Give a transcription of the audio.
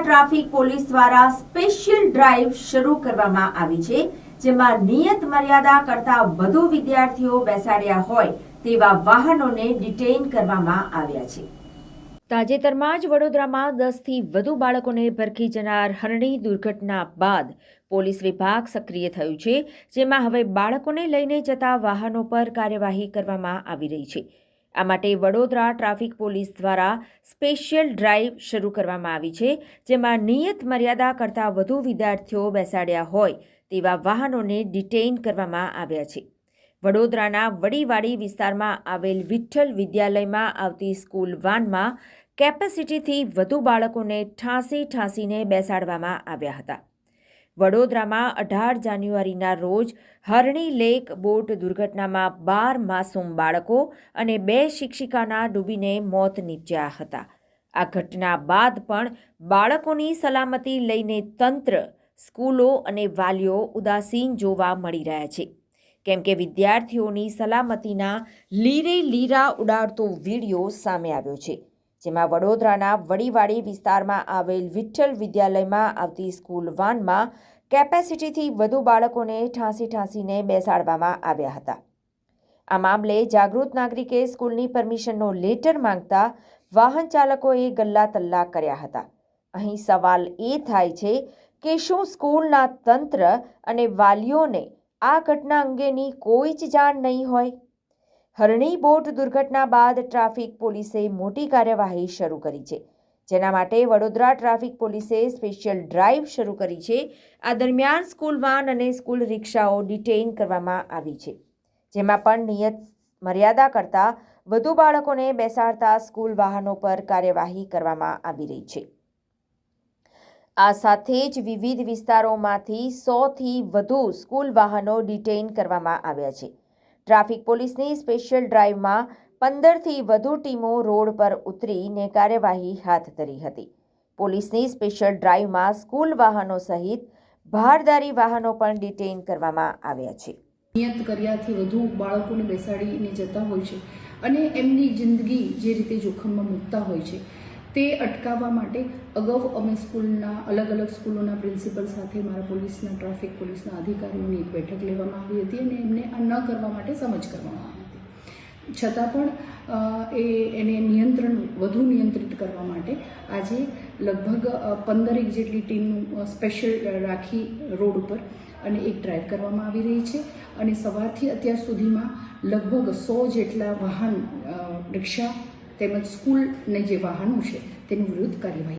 Traffic police દ્વારા special drive શરૂ કરવામાં આવી છે, જેમાં નિયત મર્યાદા કરતા વધુ વિદ્યાર્થીઓ બેસાડ્યા હોય તેવા વાહનોને ડિટેઇન કરવામાં આવ્યા છે. તાજેતરમાં જ વડોદરામાં દસથી વધુ બાળકોને ભરખી જનાર હરણી દુર્ઘટના બાદ પોલીસ વિભાગ સક્રિય થયું છે, જેમાં હવે બાળકોને લઈને જતા વાહનો પર કાર્યવાહી કરવામાં આવી રહી છે. આ માટે વડોદરા ટ્રાફિક પોલીસ દ્વારા સ્પેશિયલ ડ્રાઈવ શરૂ કરવામાં આવી છે, જેમાં નિયત મર્યાદા કરતાં વધુ વિદ્યાર્થીઓ બેસાડ્યા હોય તેવા વાહનોને ડિટેઇન કરવામાં આવ્યા છે. વડોદરાના વડીવાડી વિસ્તારમાં આવેલ વિઠ્ઠલ વિદ્યાલયમાં આવતી સ્કૂલ વાનમાં કેપેસિટીથી વધુ બાળકોને ઠાંસી ઠાંસીને બેસાડવામાં આવ્યા હતા. વડોદરામાં અઢાર જાન્યુઆરીના રોજ હરણી લેક બોટ દુર્ઘટનામાં બાર માસૂમ બાળકો અને બે શિક્ષિકાના ડૂબીને મોત નીપજ્યા હતા. આ ઘટના બાદ પણ બાળકોની સલામતી લઈને તંત્ર, સ્કૂલો અને વાલીઓ ઉદાસીન જોવા મળી રહ્યા છે. કેમ કે વિદ્યાર્થીઓની સલામતીના લીરે લીરા ઉડાડતો વીડિયો સામે આવ્યો છે, જેમાં વડોદરાના વડીવાડી વિસ્તારમાં આવેલ વિઠ્ઠલ વિદ્યાલયમાં આવતી સ્કૂલ વાનમાં કેપેસિટીથી વધુ બાળકોને ઠાંસી ઠાંસીને બેસાડવામાં આવ્યા હતા. આ મામલે જાગૃત નાગરિકે સ્કૂલની પરમિશનનો લેટર માંગતા વાહન ચાલકોએ ગલ્લા તલ્લા કર્યા હતા. અહીં સવાલ એ થાય છે કે શું સ્કૂલના તંત્ર અને વાલીઓને આ ઘટના અંગેની કોઈ જ જાણ નહીં હોય? હરણી બોટ દુર્ઘટના બાદ ટ્રાફિક પોલીસે મોટી કાર્યવાહી શરૂ કરી છે. જેના માટે વડોદરા ટ્રાફિક પોલીસે સ્પેશિયલ ડ્રાઈવ શરૂ કરી છે. આ દરમિયાન સ્કૂલ વાન અને સ્કૂલ રિક્ષાઓ ડિટેઇન કરવામાં આવી છે. જેમાં પણ નિયત મર્યાદા કરતાં વધુ બાળકોને બેસાડતા સ્કૂલ વાહનો પર કાર્યવાહી કરવામાં આવી રહી છે. આ સાથે જ વિવિધ વિસ્તારોમાંથી સોથી વધુ સ્કૂલ વાહનો ડિટેઇન કરવામાં આવ્યા છે. ટ્રાફિક પોલીસની સ્પેશિયલ ડ્રાઈવમાં પંદરથી વધુ ટીમો રોડ પર ઉતરીને કાર્યવાહી હાથ ધરી હતી. પોલીસની સ્પેશિયલ ડ્રાઈવમાં સ્કૂલ વાહનો સહિત ભારદારી વાહનો પણ ડિટેઇન કરવામાં આવ્યા છે. નિયત કર્યાથી વધુ બાળકોને બેસાડીને જતા હોય છે અને એમની જિંદગી જે રીતે જોખમમાં મૂકતા હોય છે તે અટકાવવા માટે અગાઉ અમે સ્કૂલના, અલગ અલગ સ્કૂલોના પ્રિન્સિપલ સાથે મારા પોલીસના, ટ્રાફિક પોલીસના અધિકારીઓની એક બેઠક લેવામાં આવી હતી અને એમને આ ન કરવા માટે સમજ કરવામાં આવી. છતાં પણ એ એને નિયંત્રણ વધુ નિયંત્રિત કરવા માટે આજે લગભગ પંદરેક જેટલી ટીમનું સ્પેશિયલ રાખી રોડ ઉપર અને એક ડ્રાઈવ કરવામાં આવી રહી છે. અને સવારથી અત્યાર સુધીમાં લગભગ સો જેટલા વાહન રિક્ષા તેમજ સ્કૂલને જે વાહનો છે તેનું વિરુદ્ધ કાર્યવાહી